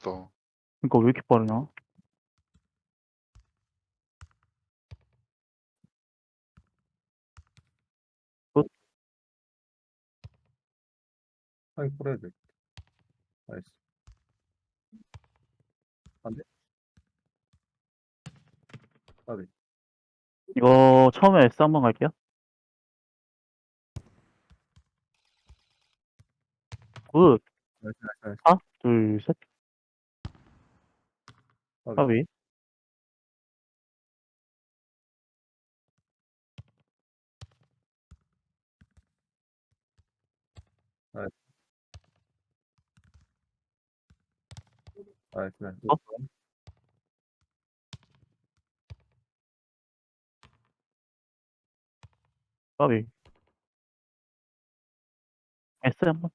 빠르다. 그니까 왜 이렇게 빠르냐? 하이 뿌려야 돼. 나이스. 안 돼. 까비. 이거 처음에 S 한번 갈게요. 굿. 나이스, 나이스, 나이스. 하나, 둘, 셋. 까비. 까비. 나이스, 나이스. 어? 까비. S 한번.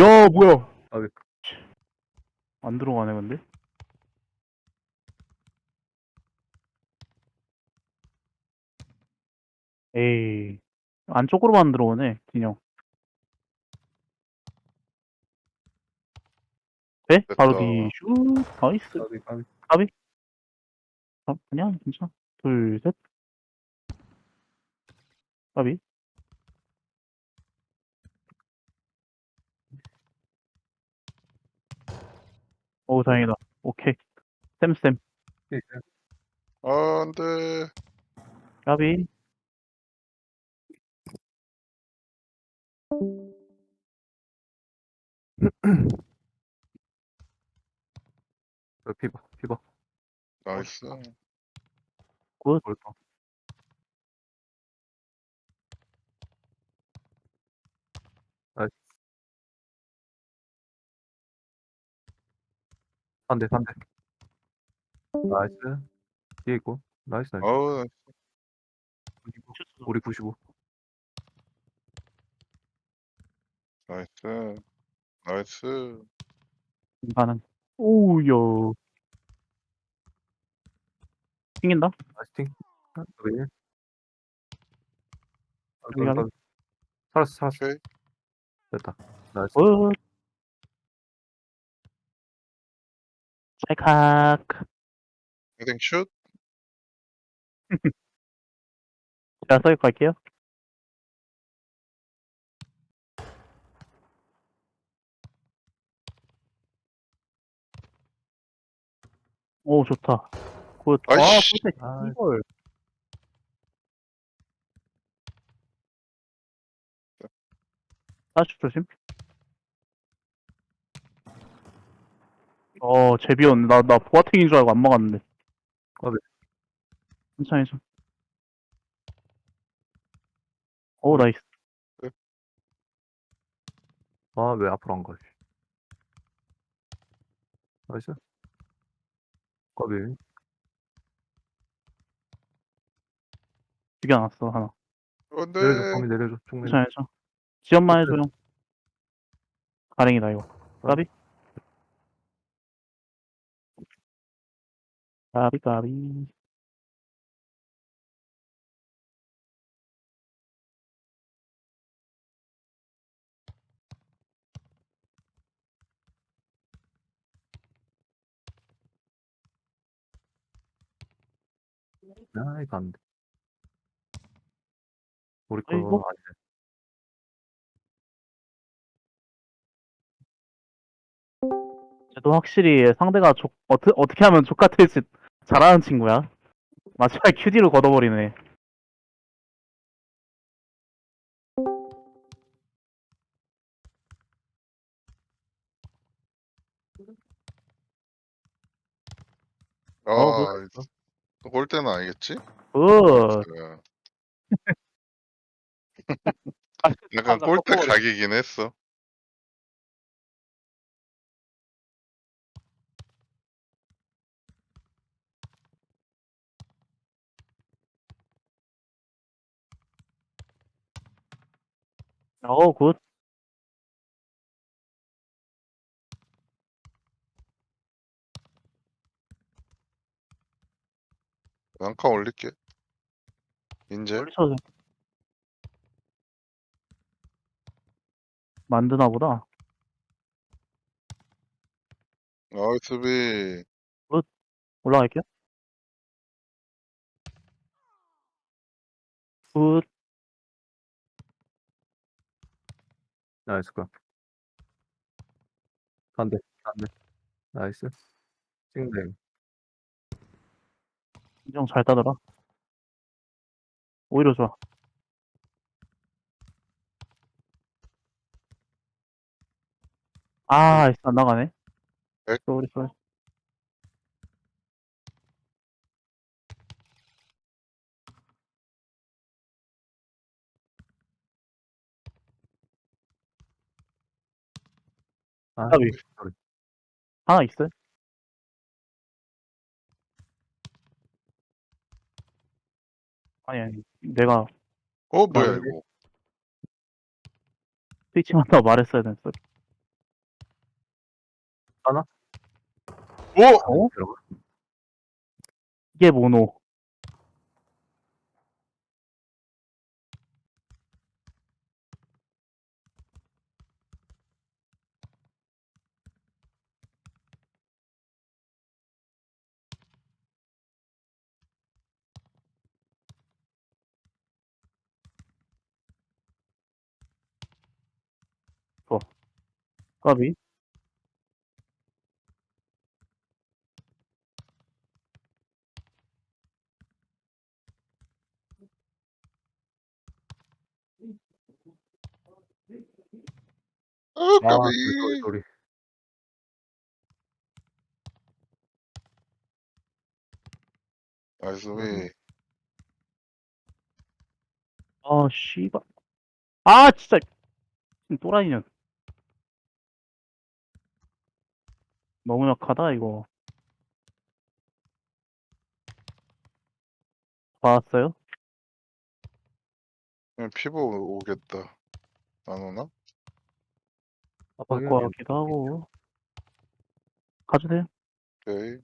야, 뭐야? 까비. 안 들어가네, 근데. 에이. 안쪽으로만 들어오네, 진영. 네? 바로 됐다. 뒤, 슛, 나이스. 까비, 까비. 아, 그냥, 괜찮아. 둘, 셋. 까비. 오, 다행이다. 오케이. 쌤쌤. 오케이, 아, 안 돼. 까비. 그 피버, 피버. 나이스. 굿. 볼까? 한 대, 한 대. 나이스. 뒤에 있고. 나이스, 나이스. 어우, 95. 우리 95. 나이스. 나이스. 가능. 오우야. 튕긴다? 나이스 팀. 까비. 여기 하나? 살았어, 살았어. 오케이. 됐다. 나이스. 굿. 찰칵. 헤딩 슛. 제가 서기 갈게요. 오, 좋다. 굿. 아, 아이씨. 포tek 아. 이걸. 사슈 조심. 어, 제비였네. 나, 나 보아탱인 줄 알고 안 막았는데. 아, 네. 천천히 좀. 오, 나이스. 아, 왜 앞으로 안 가? 씨. 나이스. 까비. 죽여놨어, 하나. 안 돼. 내려줘, 범위 내려줘. 쭉 내려줘. 괜찮아, 괜찮아. 지연만 오케이. 해줘, 형. 가랭이다, 이거. 까비? 까비, 까비. 아, 이거 안 돼. 우리 거 아이고. 아니네. 쟤도 확실히 상대가 족, 어트, 어떻게 하면 족같을지 잘하는 친구야. 마지막에 QD로 걷어버리네. 아, 어, 골 때는 아니겠지? 굿. 네. 약간 골대 각이긴 했어. 어, 굿. 한칸 올릴게. 인제. 멀리 쳐도 돼. 만드나 보다. 아, 수비. 올라갈게요. 굿. 나이스 거. 반대, 반대. 나이스. 찍네. 인정 잘 따더라. 오히려 좋아. 아, 있어, 안 나가네. 백. 쏘리, 쏘리. 아, 까비. 소리. 하나 있어요? 아니, 아니. 내가 어, 뭐야, 아, 이거. 스위칭 한다고 말했어야 됐어. 오! 어? 들어가. 이게 모노. 까비. 아, 아, 까비. 소리, 소리. 나이스 수비. 아, 씨발. 아, 진짜. 또라이년. 너무 약하다, 이거. 봤어요? 그냥 피부 오겠다. 안 오나? 올것 같기도 하고. 가주세요. 오케이.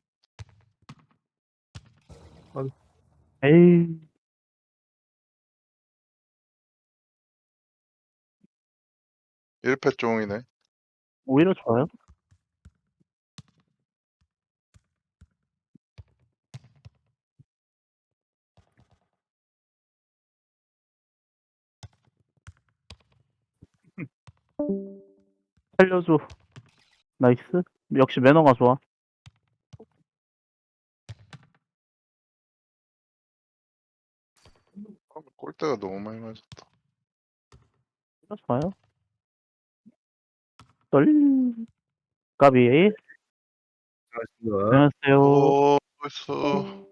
에이. 일패 종이네. 오히려 좋아요. 살려줘. 나이스. 역시 매너가 좋아. 아, 골대가 너무 많이 맞았다. 이거 좋아요. 떨. 까비. 잘했습니다. 안녕하세요. 오, 벌써.